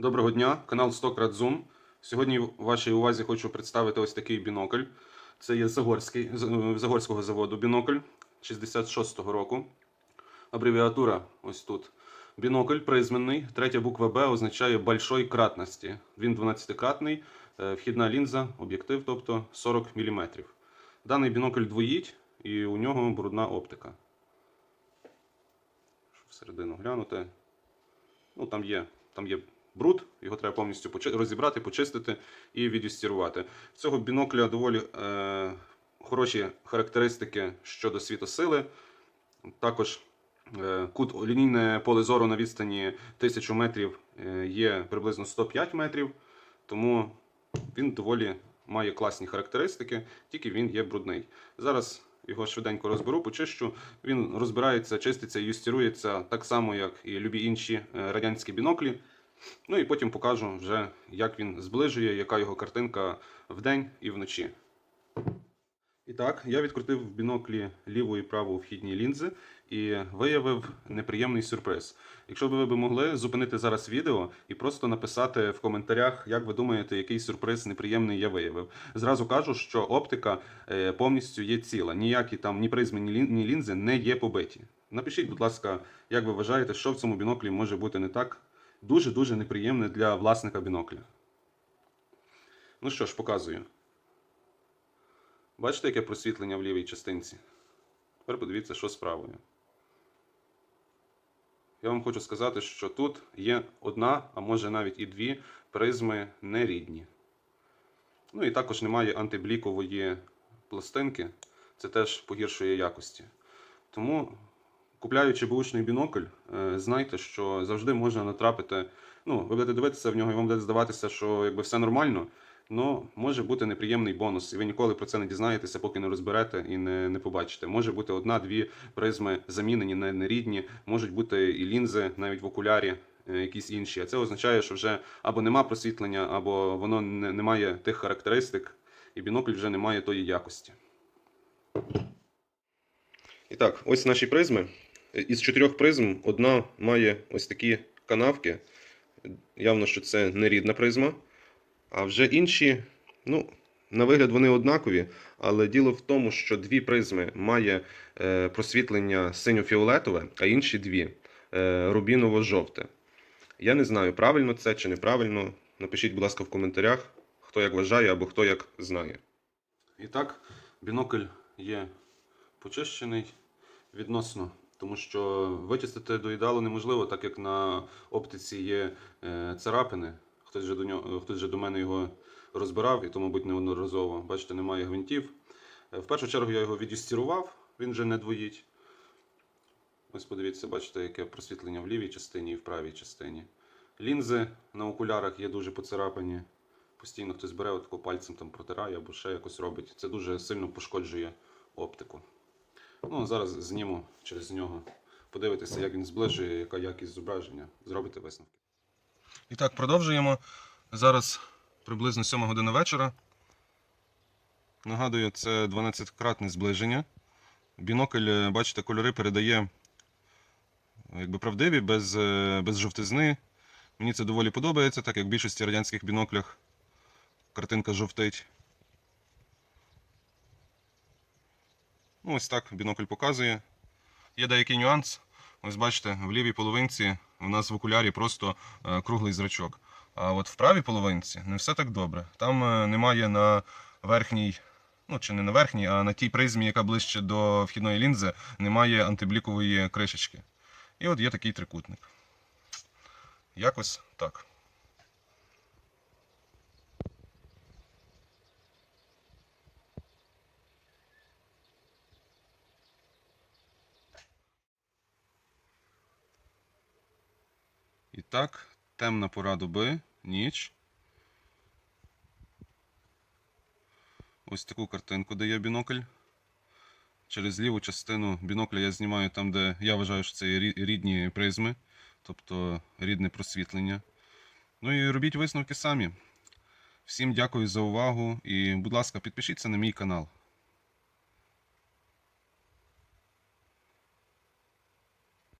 Доброго дня, канал Стократ Zoom. Сьогодні вашій увазі хочу представити ось такий бінокль. Це є Загорський, Загорського заводу бінокль 66-го року. Абревіатура ось тут. Бінокль призменний. Третя буква Б означає большой кратності. Він 12-кратний, е, вхідна лінза, об'єктив, тобто 40 мм. Даний бінокль двоїть і у нього брудна оптика. Щоб всередину глянути. Ну, там є, там є бруд, його треба повністю розібрати, почистити і відюстірувати. В цього бінокля доволі е, хороші характеристики щодо світосили. Також е, кут лінійне поле зору на відстані 1000 метрів е, є приблизно 105 метрів, тому він доволі має класні характеристики, тільки він є брудний. Зараз його швиденько розберу, почищу. Він розбирається, чиститься і юстирується так само, як і любі інші е, радянські біноклі. Ну і потім покажу вже, як він зближує, яка його картинка вдень і вночі. І так, я відкрутив в біноклі ліву і праву вхідні лінзи і виявив неприємний сюрприз. Якщо б ви б могли зупинити зараз відео і просто написати в коментарях, як ви думаєте, який сюрприз неприємний я виявив. Зразу кажу, що оптика е, повністю є ціла. Ніякі там ні призми, ні лінзи не є побиті. Напишіть, будь ласка, як ви вважаєте, що в цьому біноклі може бути не так дуже-дуже неприємне для власника бінокля. Ну що ж, показую. Бачите, яке просвітлення в лівій частинці? Тепер подивіться, що з правою. Я вам хочу сказати, що тут є одна, а може навіть і дві призми нерідні. Ну і також немає антиблікової пластинки. Це теж погіршує якості. Тому, купляючи бушний бінокль, е, знайте, що завжди можна натрапити. Ну, ви будете дивитися в нього, і вам буде здаватися, що якби все нормально. Ну, може бути неприємний бонус, і ви ніколи про це не дізнаєтеся, поки не розберете і не, не побачите. Може бути одна-дві призми замінені на нерідні, можуть бути і лінзи навіть в окулярі, е, якісь інші. А це означає, що вже або нема просвітлення, або воно не, не має тих характеристик, і бінокль вже не має тої якості. І так, ось наші призми. Із чотирьох призм одна має ось такі канавки. Явно, що це нерідна призма. А вже інші, ну, на вигляд вони однакові, але діло в тому, що дві призми має е, просвітлення синьо-фіолетове, а інші дві е, рубіново-жовте. Я не знаю, правильно це чи неправильно. Напишіть, будь ласка, в коментарях, хто як вважає або хто як знає. І так, бінокль є почищений відносно, тому що вичистити до ідеалу неможливо, так як на оптиці є е, царапини. Хтось вже до нього, хтось вже до мене його розбирав, і то, мабуть, неодноразово. Бачите, немає гвинтів. Е, В першу чергу я його відюстірував, він вже не двоїть. Ось подивіться, бачите, яке просвітлення в лівій частині і в правій частині. Лінзи на окулярах є дуже поцарапані. Постійно хтось бере отако пальцем там протирає або ще якось робить. Це дуже сильно пошкоджує оптику. Ну, зараз зніму через нього. Подивитися, як він зближує, яка якість зображення. Зробите висновки. І так, продовжуємо. Зараз приблизно 7 година вечора. Нагадую, це 12-кратне зближення. Бінокль, е, бачите, кольори передає якби правдиві, без, е, без жовтизни. Мені це доволі подобається, так як в більшості радянських біноклях картинка жовтить. Ну, ось так бінокль показує. Є деякий нюанс. Ось бачите, в лівій половинці у нас в окулярі просто е, круглий зрачок. А от в правій половинці не все так добре. Там е, немає на верхній, ну чи не на верхній, а на тій призмі, яка ближче до вхідної лінзи, немає антиблікової кришечки. І от є такий трикутник. Якось так. І так, темна пора доби, ніч. Ось таку картинку дає бінокль. Через ліву частину бінокля я знімаю там, де я вважаю, що це рідні призми, тобто рідне просвітлення. Ну і робіть висновки самі. Всім дякую за увагу і, будь ласка, підпишіться на мій канал.